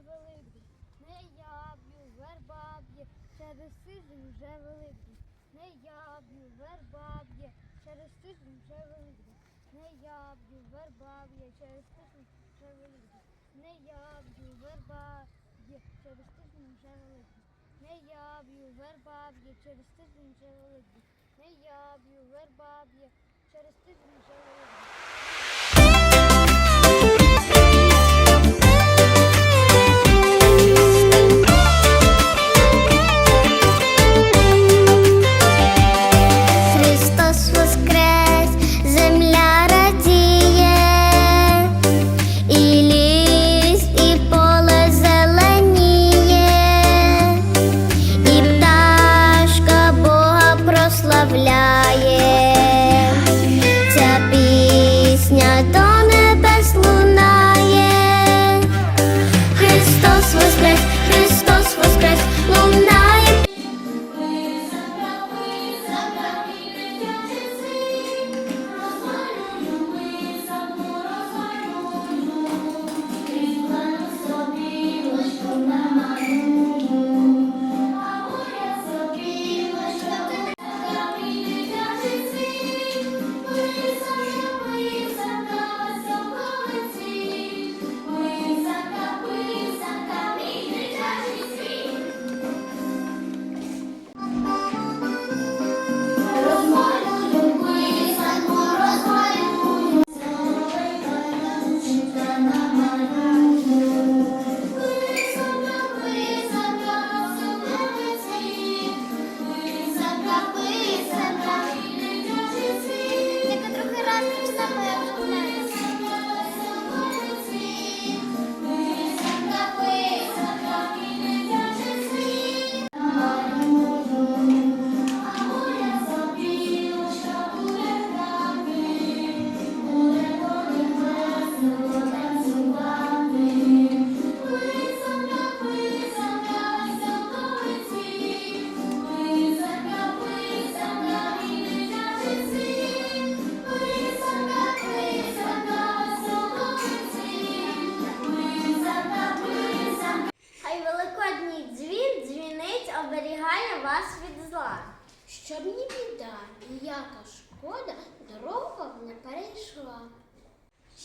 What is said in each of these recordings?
великий, не яб'ю, верба б'є, через тиждень вже великий, не яб'ю, верба б'є, через тиждень вже великий, не яб'ю, верба б'є, через тиждень вже великий, не яб'ю, верба б'є, через тиждень вже великий, не яб'ю, верба б'є, через тиждень вже великий, не яб'ю, верба б'є, через тиждень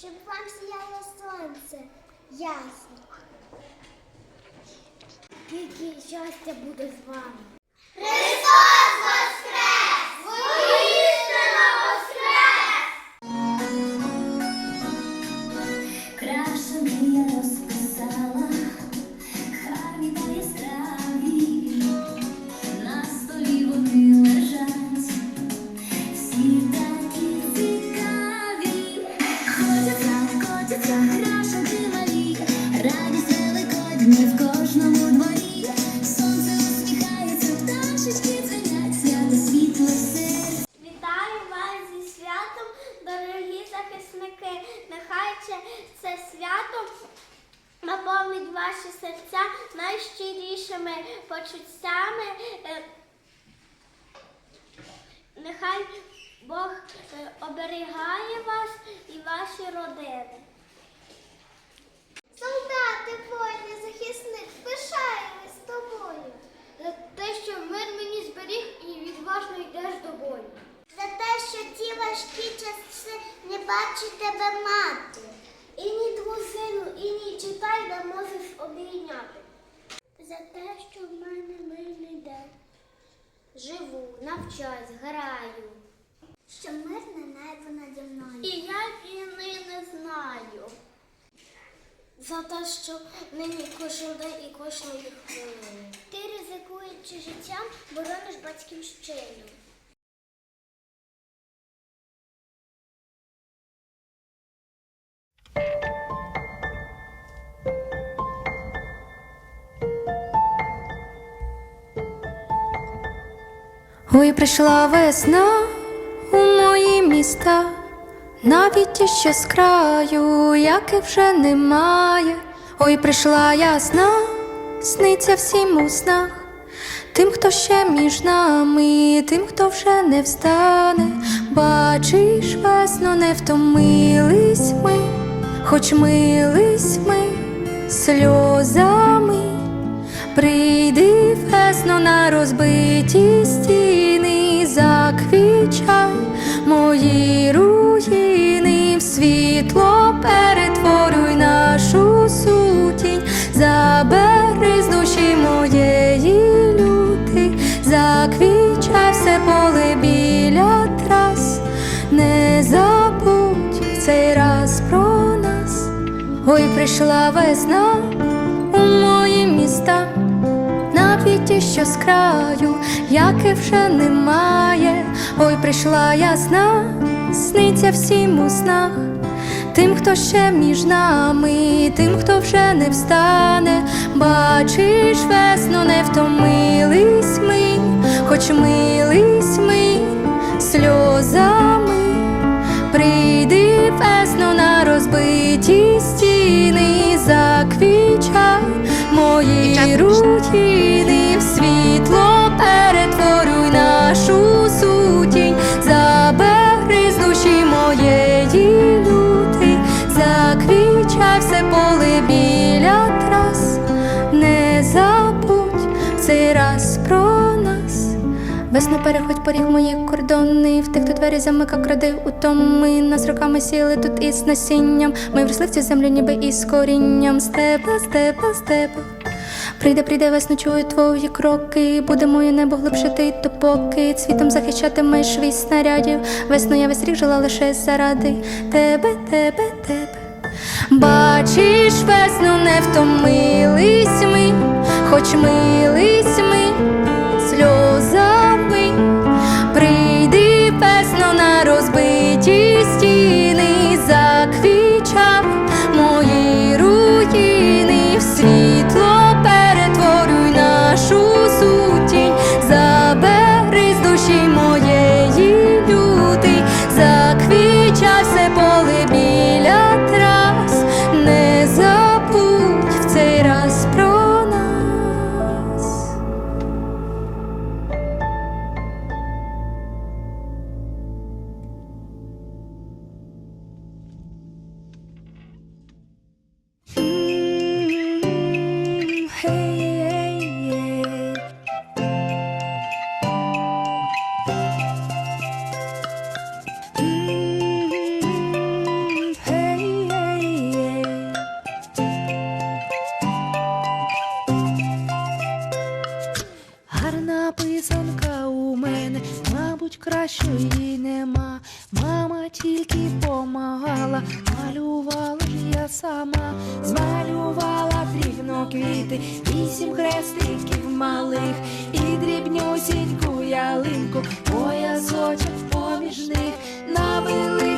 Щоб вам сіяло сонце ясно. Тільки щастя буде з вами. Христос Воскрес! Воістина Воскрес! Краще мрія в кожному дворі, сонце усміхається, пташечки дзвенять, свято світло. Вітаю вас зі святом, дорогі захисники. Нехай це свято наповнить ваші серця найщирішими почуттями. Е, Нехай Бог е, оберігає вас і ваші родини. Солдати, воїни, захисник, пишаємось з тобою. За те, що мир мені зберіг і відважно йдеш до бою. За те, що ті важкі часи не бачить тебе мати. І ні сину, і ні читай не можеш обійняти. За те, що в мене мирний день. Живу, навчаюсь, граю. Що мирне небо наді мною. І я війни не знаю. За те, що нині кожен день і кожної хвилини. Ти ризикуючи життям, борониш батьківщину. Ой, прийшла весна у мої міста, навіть ті, що з краю, яких вже немає. Ой, прийшла ясна, сниться всім у снах, тим, хто ще між нами, тим, хто вже не встане. Бачиш, весно, не втомились ми, хоч мились ми сльозами. Прийди весно на розбиті стіни, заквічай мої руїни, в світло перетворюй нашу сутінь, забери з душі моєї люти, заквічай все поле біля трас, не забудь в цей раз про нас. Ой, прийшла весна у мої міста, квіті, що з краю, яки вже немає. Ой, прийшла ясна, сниться всім у снах. Тим, хто ще між нами, тим, хто вже не встане, бачиш весну, не втомились ми, хоч мились цей раз про нас. Весно переходь поріг мої кордони, в тих, хто двері замикав, кради утоми. Нас роками сіли тут із насінням. Ми вросли в цю землю, ніби із корінням. Тебе, з тебе. Прийде, прийде весно, чую твої кроки. Буде моє небо глибше ти допоки цвітом захищатимеш від снарядів. Весно я весь рік жила лише заради тебе, тебе, тебе. Бачиш, весну не втомились ми, хоч мились ми сльозами. змалювала дрібно квіти, вісім хрестиків малих, і дрібню сіньку ялинку, поясочок поміж них навели.